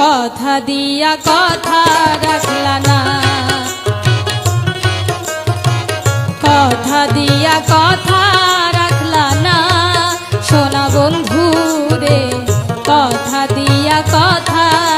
কথা দিয়া কথা রাখলা না। কথা দিয়া কথা রাখলা না। সোনা কথা দিয়া কথা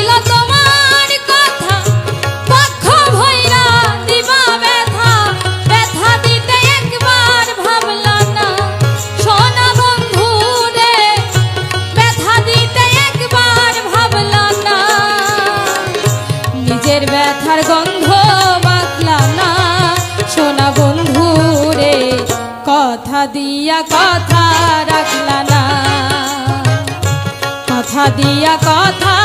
কথা রাখলা না। কথা দিয়া কথা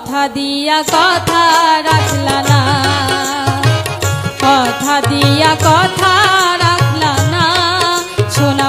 কথা দিয়া কথা রাখলা না। কথা দিয়া কথা রাখলা না। সোনা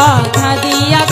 কথা দিয়া